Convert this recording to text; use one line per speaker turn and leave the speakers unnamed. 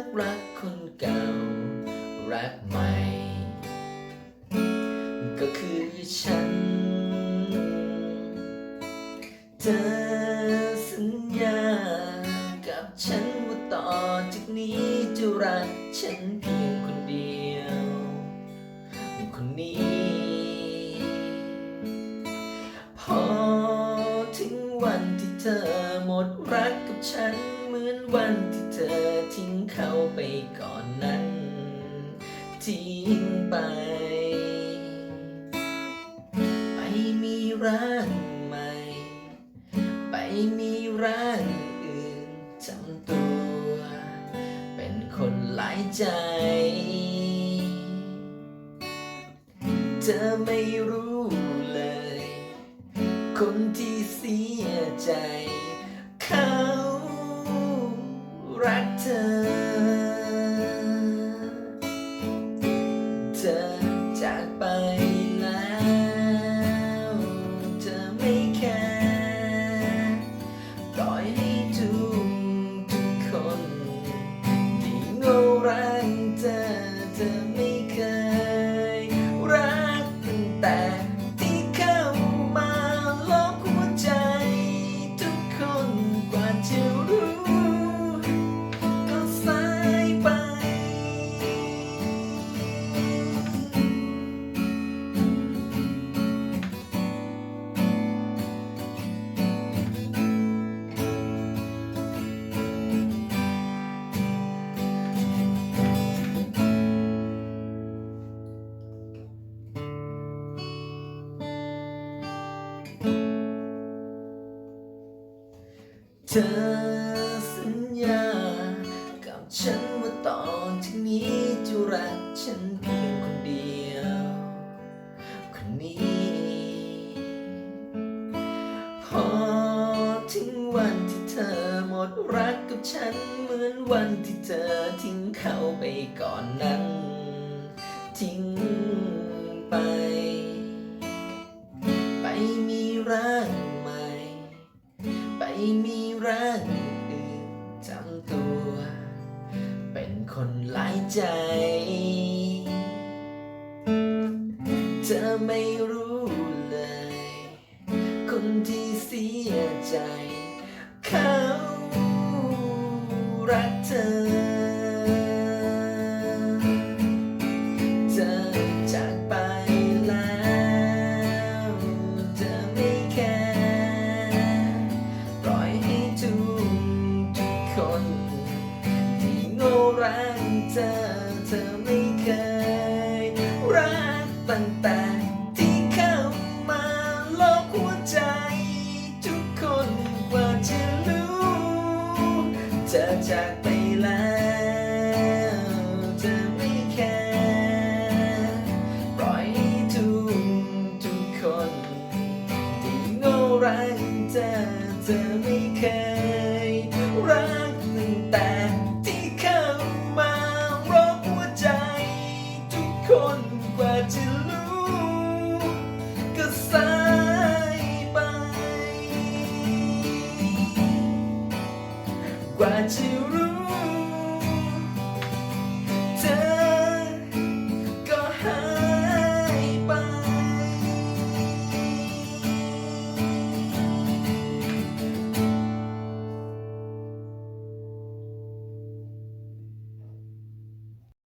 กรักคนเก่า รักใหม่ ก็คือฉัน เธอสัญญากับฉันว่าต่อจากนี้จะรักฉันเพียงคนเดียว คนนี้ พอถึงวันที่เธอหมดรักกับฉัน เขาไปก่อนนั้นทิ้งไป ไปมีร่างใหม่ ไปมีร่างอื่นจำตัว เป็นคนหลายใจ เธอไม่รู้เลย คนที่เสียใจ ธอจากไป เธอสัญญา กับฉันว่าต่อจากนี้จะรักฉันเพียงคนเดียว คนนี้ พอถึงวันที่เธอหมดรักกับฉันเหมือนวันที่เธอทิ้งเขาไปก่อนนั้น ทิ้งไป ไปมีร่างให ม่ไปมีร่างอื่นจำตัว เป็นคนหลายใจ เธอไม่รู้เลย คนที่เสียใจ เธอเธอไม่เคย รักตั้งแต่ที่เข้ามาโลกหัวใจ ทุกคนกว่าจะรู้เธอจากไป to